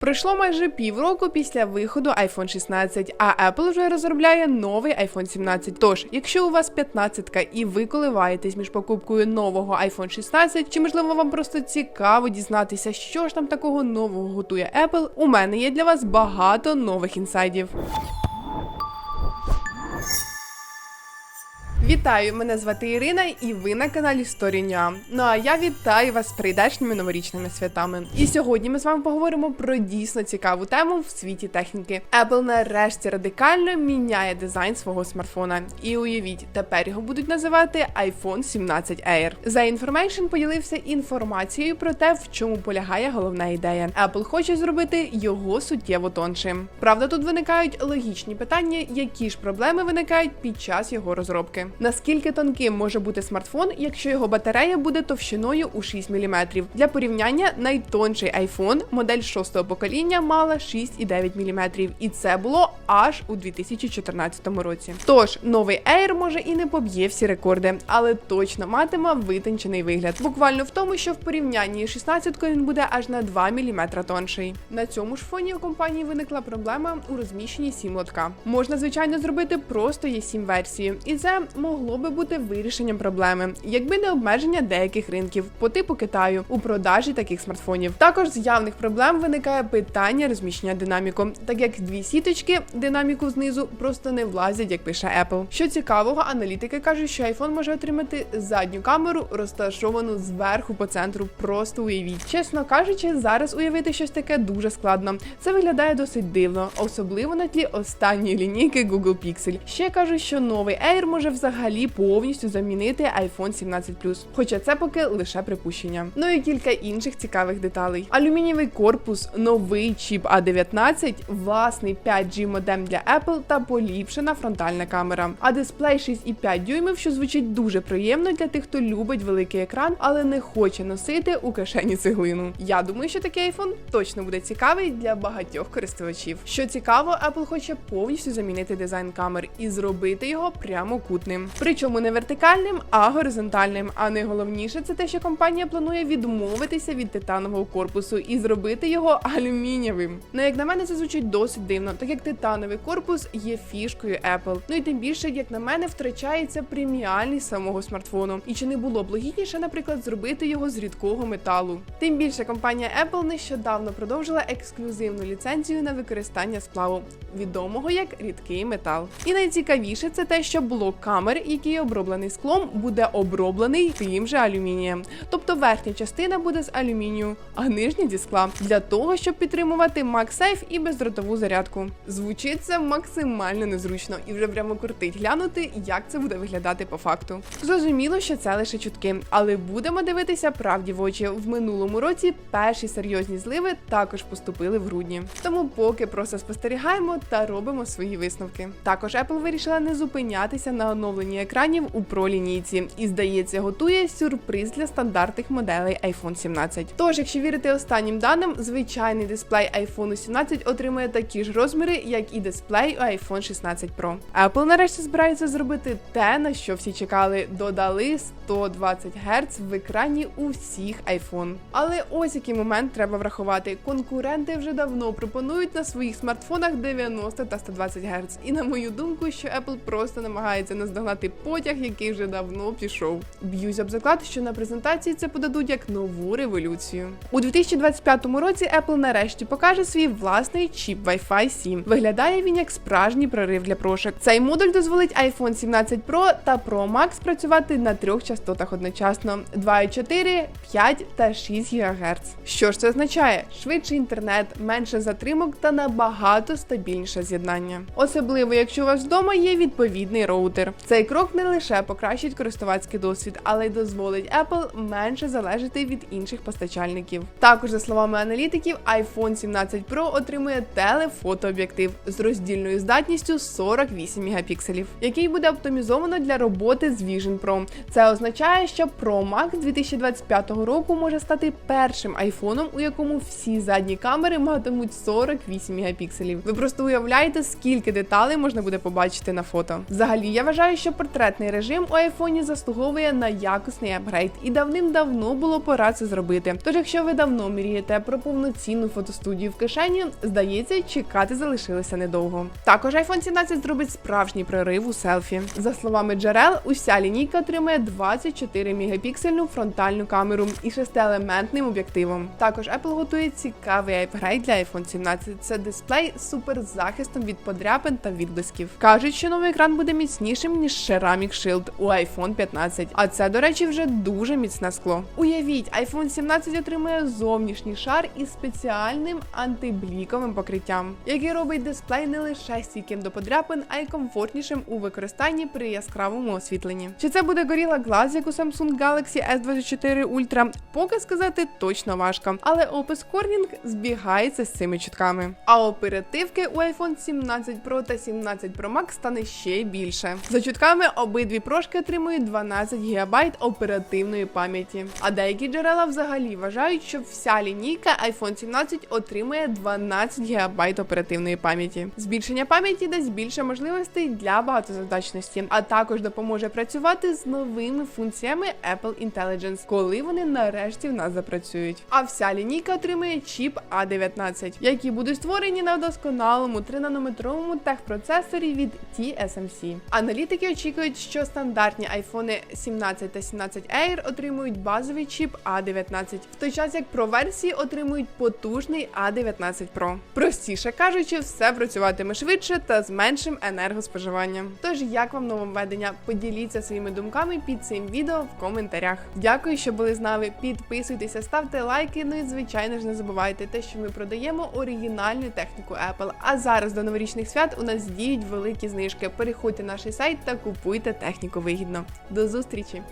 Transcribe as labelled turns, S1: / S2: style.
S1: Пройшло майже півроку після виходу iPhone 16, а Apple вже розробляє новий iPhone 17. Тож, якщо у вас 15 і ви коливаєтесь між покупкою нового iPhone 16, чи можливо вам просто цікаво дізнатися, що ж там такого нового готує Apple, у мене є для вас багато нових інсайдів. Вітаю! Мене звати Ірина, і ви на каналі Сторіня. Ну а я вітаю вас з прийдешніми новорічними святами. І сьогодні ми з вами поговоримо про дійсно цікаву тему в світі техніки. Apple нарешті радикально міняє дизайн свого смартфона. І уявіть, тепер його будуть називати iPhone 17 Air. За Information поділився інформацією про те, в чому полягає головна ідея. Apple хоче зробити його суттєво тоншим. Правда, тут виникають логічні питання, які ж проблеми виникають під час його розробки. Наскільки тонким може бути смартфон, якщо його батарея буде товщиною у 6 мм? Для порівняння найтонший iPhone, модель 6 покоління, мала 6,9 мм, і це було аж у 2014 році. Тож новий Air може і не поб'є всі рекорди, але точно матиме витончений вигляд. Буквально в тому, що в порівнянні з 16 він буде аж на 2 мм тонший. На цьому ж фоні у компанії виникла проблема у розміщенні сім лотка. Можна звичайно зробити просто є 7 версії, і це могло би бути вирішенням проблеми, якби не обмеження деяких ринків по типу Китаю у продажі таких смартфонів. Також з явних проблем виникає питання розміщення динаміку, так як дві сіточки динаміку знизу просто не влазять, як пише Apple. Що цікавого, аналітики кажуть, що iPhone може отримати задню камеру, розташовану зверху по центру. Просто уявіть. Чесно кажучи, зараз уявити щось таке дуже складно. Це виглядає досить дивно, особливо на тлі останньої лінійки Google Pixel. Ще кажуть, що новий Air може взагалі повністю замінити iPhone 17 Хоча це поки лише припущення. Ну і кілька інших цікавих деталей. Алюмінієвий корпус, новий чіп A19, власний 5G модем для Apple та поліпшена фронтальна камера. А дисплей 6,5 дюймів, що звучить дуже приємно для тих, хто любить великий екран, але не хоче носити у кишені цеглину. Я думаю, що такий iPhone точно буде цікавий для багатьох користувачів. Що цікаво, Apple хоче повністю замінити дизайн камер і зробити його прямокутним. Причому не вертикальним, а горизонтальним. А найголовніше це те, що компанія планує відмовитися від титанового корпусу і зробити його алюмінієвим. Ну як на мене, це звучить досить дивно, так як титановий корпус є фішкою Apple. Ну і тим більше, як на мене, втрачається преміальність самого смартфону. І чи не було б логічніше, наприклад, зробити його з рідкого металу? Тим більше компанія Apple нещодавно продовжила ексклюзивну ліцензію на використання сплаву, відомого як рідкий метал. І найцікавіше це те, що блок камер, який оброблений склом, буде оброблений тим же алюмінієм. Тобто верхня частина буде з алюмінію, а нижня зі скла для того, щоб підтримувати MagSafe і бездротову зарядку. Звучить це максимально незручно і вже прямо кортить глянути, як це буде виглядати по факту. Зрозуміло, що це лише чутки, але будемо дивитися правді в очі. В минулому році перші серйозні зливи також поступили в грудні. Тому поки просто спостерігаємо та робимо свої висновки. Також Apple вирішила не зупинятися на оновленні екранів у Pro лінійці і, здається, готує сюрприз для стандартних моделей iPhone 17. Тож, якщо вірити останнім даним, звичайний дисплей iPhone 17 отримує такі ж розміри, як і дисплей у iPhone 16 Pro. Apple нарешті збирається зробити те, на що всі чекали. Додали 120 Гц в екрані у всіх iPhone. Але ось який момент треба врахувати. Конкуренти вже давно пропонують на своїх смартфонах 90 та 120 Гц. І на мою думку, що Apple просто намагається наздогнати потяг, який вже давно пішов. Б'юсь об заклад, що на презентації це подадуть як нову революцію. У 2025 році Apple нарешті покаже свій власний чіп Wi-Fi 7. Виглядає він як справжній прорив для прошек. Цей модуль дозволить iPhone 17 Pro та Pro Max працювати на трьох частотах одночасно: 2,4, 5 та 6 ГГц. Що ж це означає? Швидший інтернет, менше затримок та набагато стабільніше з'єднання. Особливо, якщо у вас вдома є відповідний роутер. Цей крок не лише покращить користувацький досвід, але й дозволить Apple менше залежати від інших постачальників. Також, за словами аналітиків, iPhone 17 Pro отримує телефотооб'єктив з роздільною здатністю 48 мегапікселів, який буде оптимізовано для роботи з Vision Pro. Це означає, що Pro Max 2025 року може стати першим айфоном, у якому всі задні камери матимуть 48 мегапікселів. Ви просто уявляєте, скільки деталей можна буде побачити на фото. Взагалі, я вважаю, що портретний режим у айфоні заслуговує на якісний апгрейд, і давним-давно було пора це зробити. Тож, якщо ви давно мрієте про повноцінну фотостудію в кишені, здається, чекати залишилося недовго. Також iPhone 17 зробить справжній прорив у селфі. За словами джерел, уся лінійка отримує 24 мегапіксельну фронтальну камеру і шестиелементним об'єктивом. Також Apple готує цікавий апгрейд для iPhone 17. Це дисплей з суперзахистом від подряпин та відблисків. Кажуть, що новий екран буде міцнішим ніж Ceramic Shield у iPhone 15. А це, до речі, вже дуже міцне скло. Уявіть, iPhone 17 отримує зовнішній шар із спеціальним антибліковим покриттям, який робить дисплей не лише стійким до подряпин, а й комфортнішим у використанні при яскравому освітленні. Чи це буде Gorilla Glass, як у Samsung Galaxy S24 Ultra, поки сказати точно важко. Але Opus Corning збігається з цими чутками. А оперативки у iPhone 17 Pro та 17 Pro Max стане ще більше. За чутками обидві прошки отримують 12 ГБ оперативної пам'яті. А деякі джерела взагалі вважають, що вся лінійка iPhone 17 отримує 12 ГБ оперативної пам'яті. Збільшення пам'яті дасть більше можливостей для багатозадачності, а також допоможе працювати з новими функціями Apple Intelligence, коли вони нарешті в нас запрацюють. А вся лінійка отримує чіп A19, які будуть створені на досконалому 3-нанометровому техпроцесорі від TSMC. Аналітики очікують, що стандартні айфони 17 та 17 Air отримують базовий чіп A19, в той час як Pro версії отримують потужний A19 Pro. Простіше кажучи, все працюватиме швидше та з меншим енергоспоживанням. Тож, як вам нововведення? Поділіться своїми думками під цим відео в коментарях. Дякую, що були з нами. Підписуйтеся, ставте лайки. Ну і звичайно ж не забувайте те, що ми продаємо оригінальну техніку Apple. А зараз до новорічних свят у нас діють великі знижки. Переходьте на наш сайт та купуйте техніку вигідно. До зустрічі!